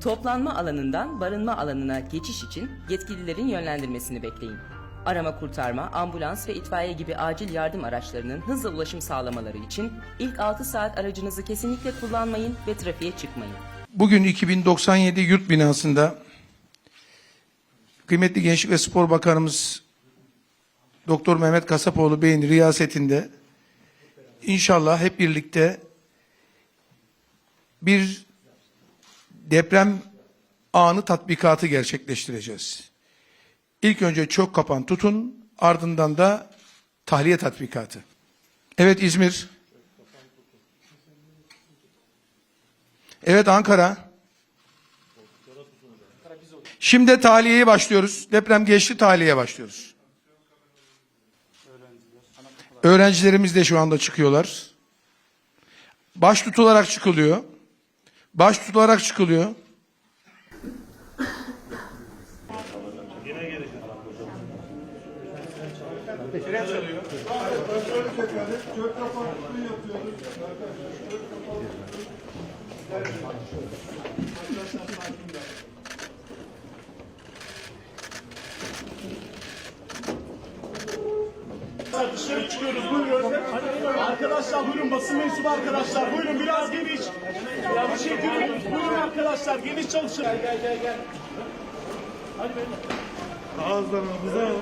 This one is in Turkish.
Toplanma alanından barınma alanına geçiş için yetkililerin yönlendirmesini bekleyin. Arama kurtarma, ambulans ve itfaiye gibi acil yardım araçlarının hızla ulaşım sağlamaları için ilk 6 saat aracınızı kesinlikle kullanmayın ve trafiğe çıkmayın. Bugün 2097 yurt binasında kıymetli Gençlik ve Spor Bakanımız Doktor Mehmet Kasapoğlu Bey'in riyasetinde inşallah hep birlikte bir deprem anı tatbikatı gerçekleştireceğiz. İlk önce çok kapan tutun, ardından da tahliye tatbikatı. Evet İzmir. Evet Ankara. Şimdi tahliyeye başlıyoruz. Deprem geçti tahliyeye başlıyoruz. Öğrencilerimiz de şu anda çıkıyorlar. Baş tutularak çıkılıyor. Baş tutularak çıkılıyor. Dışarı çıkıyoruz buyurun. Arkadaşlar buyurun basın mensubu arkadaşlar buyurun biraz geniş. Ya bir şey görüyoruz. Buyurun arkadaşlar geniş çalışın. Gel gel gel gel. Hadi beyler. Bütün mesele